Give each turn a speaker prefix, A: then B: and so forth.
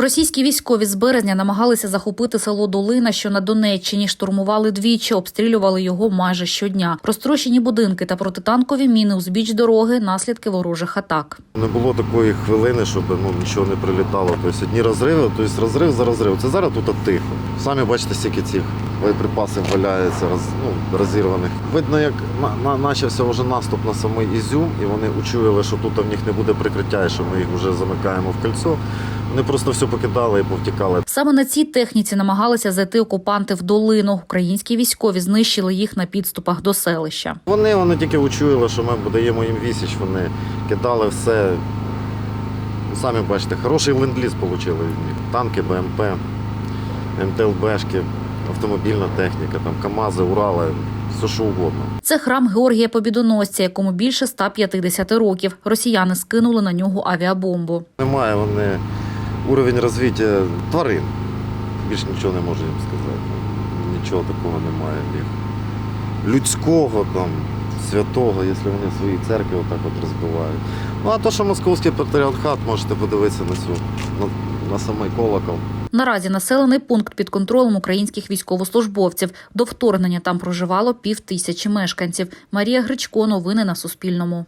A: Російські військові з березня намагалися захопити село Долина, що на Донеччині штурмували двічі, обстрілювали його майже щодня. Розтрощені будинки та протитанкові міни узбіч дороги наслідки ворожих атак.
B: Не було такої хвилини, щоб ну, нічого не прилітало. Тобто одні розриви, тобто розрив за розрив. Це зараз тут тихо. Самі бачите, стільки цих боєприпасів валяється, роз, ну, розірваних. Видно, як на, на, почався вже наступ на самий Ізюм, і вони учуяли, що тут в них не буде прикриття, і що ми їх вже замикаємо в кольцо. Вони просто все покидали і повтікали.
A: Саме на цій техніці намагалися зайти окупанти в долину. Українські військові знищили їх на підступах до селища.
B: Вони, вони тільки учуяли, що ми даємо їм вісіч, вони кидали все. Самі бачите, хороший ленд-ліз отримали. Танки, БМП, МТЛБшки, автомобільна техніка, там КАМАЗи, Урали, все що угодно.
A: Це храм Георгія Побідоносця, якому більше 150 років. Росіяни скинули на нього авіабомбу.
B: Немає вони уровень розвиття тварин. Більш нічого не можу їм сказати. Нічого такого немає них. Людського там, святого, якщо вони свої церкви отак от розбивають. Ну а то, що московський патріархат, можете подивитися на цю на, на самий колокол.
A: Наразі населений пункт під контролем українських військовослужбовців. До вторгнення там проживало пів тисячі мешканців. Марія Гричко. Новини на Суспільному.